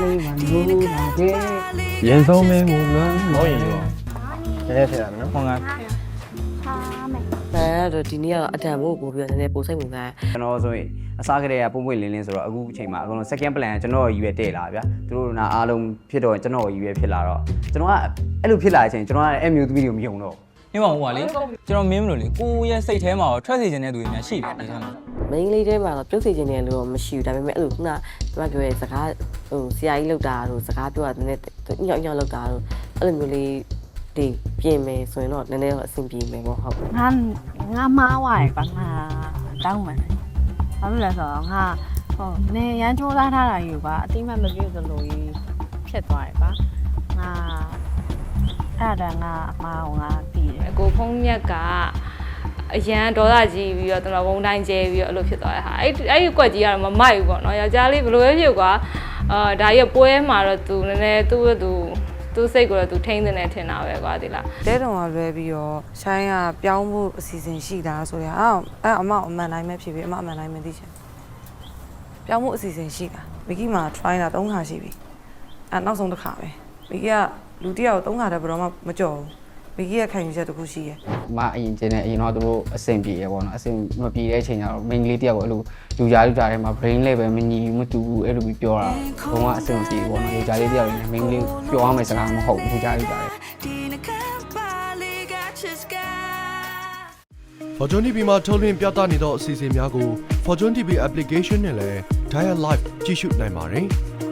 လေးမနိုးလာခဲ့ရင်ဆုံးမင်းကိုလွမ်းဟောရင်ရောနည်းနည်းထည့်ရမယ်နော်ဟောငါအဲတော့ဒီနေ့ကတော့အတန်ဖို့ပို့ပြီးတော့နည်းနည်းပို့စိတ်ဝင်စားတယ်ကျွန်တော်ဆိုရင်အစားကလေးကပုံပွင့်လင်းလင်းဆိုတော့အခုအချိန်မှာအကုန်လုံး second plan ကကျွန်တော်ရည်ရွယ်တဲ့လာဗျာသူတို့ကအားလုံးဖြစ်တော့ကျွန်တော်ရည်ရွယ်ဖြစ်လာတော့ကျွန်တော်ကအဲ့လိုဖြစ်လာတဲ့အချိန်ကျွန်တော်ကအဲ့မျိုးသမီးတွေကိုမယုံတော့ နေပါဦးပါလေကျွန်တော်မင်းမလို့လေကိုရဲ့စိတ်ထဲမှာတော့ထွက်စေချင်တဲ့သူတွေများရှိတယ်ဒီထဲမှာမိန်းကလေးတဲမှာတော့ပြုတ်စီခြင်းတယ်လို့တော့မရှိဘူးဒါပေမဲ့အဲ့လိုခုနကပြောရဲစကားဟိုဆရာကြီးလောက်တာတို့စကားပြောတာနည်းနည်းညောင်ညောင်လောက်တာတို့အဲ့လိုမျိုးလေးဒီပြင်မယ်ဆိုရင်တော့နည်းနည်းတော့အဆင်ပြေမယ်ပေါ့ဟုတ်ငါငါမားဝရပါငါတောင်းမှန်ဘာလို့လဲဆိုတော့ငါဟိုနေရန်ကြိုးစားထားတာယူပါအတိမတ်မပြည့်သလိုကြီးဖြစ်သွားတယ်ပါငါ အဲ့ဒါငါအမားကိုငါပြီးတယ်အကိုဖုံးမြက်ကအရန်ဒေါသကြီးပြီးတော့ကျွန်တော်ဝုံတိုင်းကျဲပြီးတော့အဲ့လိုဖြစ်သွားတဲ့ဟာအဲ့အဲ့ဒီကွက်ကြီးကတော့မမိုက်ဘူးပေါ့နော်ယောက်ျားလေးဘယ်လိုပဲဖြစ်ကွာအာဒါကြီးကပွဲမှာတော့သူနည်းနည်းသူ့ရဲ့သူသူ့စိတ်ကိုတော့သူထိန်းနေတယ်ထင်တာပဲကွာဒီလားတဲတုံကလွဲပြီးတော့ရှိုင်းကပြောင်းဖို့အစီအစဉ်ရှိတာဆိုရင်အဲ့အဲ့အမအမှန်တိုင်းပဲဖြစ်ပြီးအမအမှန်တိုင်းပဲသိချင်ပြောင်းဖို့အစီအစဉ်ရှိတာမီကီမှာ try တာ၃ခါရှိပြီအဲ့နောက်ဆုံးတစ်ခါပဲမီကီက လူတစ်ယောက်၃ခါတည်းဘယ်တော့မှမကြော်ဘူးမီကီကခံယူချက်တစ်ခုရှိရယ်မအရင်ကျင်းနေအရင်တော့သူတို့အဆင်ပြေရပေါ့နော်အဆင်မပြေတဲ့အချိန်ကျတော့ main လေးတယောက်ကိုအဲ့လိုလူကြားလူကြားထဲမှာ brain level မညီဘူးမတူဘူးအဲ့လိုပြီးပြောတာဘုံကအဆင်မပြေဘူးပေါ့နော်လူကြားလေးတယောက်နေ main လေးပြောအောင်မယ်စကားမဟုတ်ဘူးလူကြားလူကြားတယ် Fortune TV မှာထုတ်လွှင့်ပြသနေသောအစီအစဉ်များကို Fortune TV application နဲ့လည်း Dial Live ကြည့်ရှုနိုင်ပါတယ်။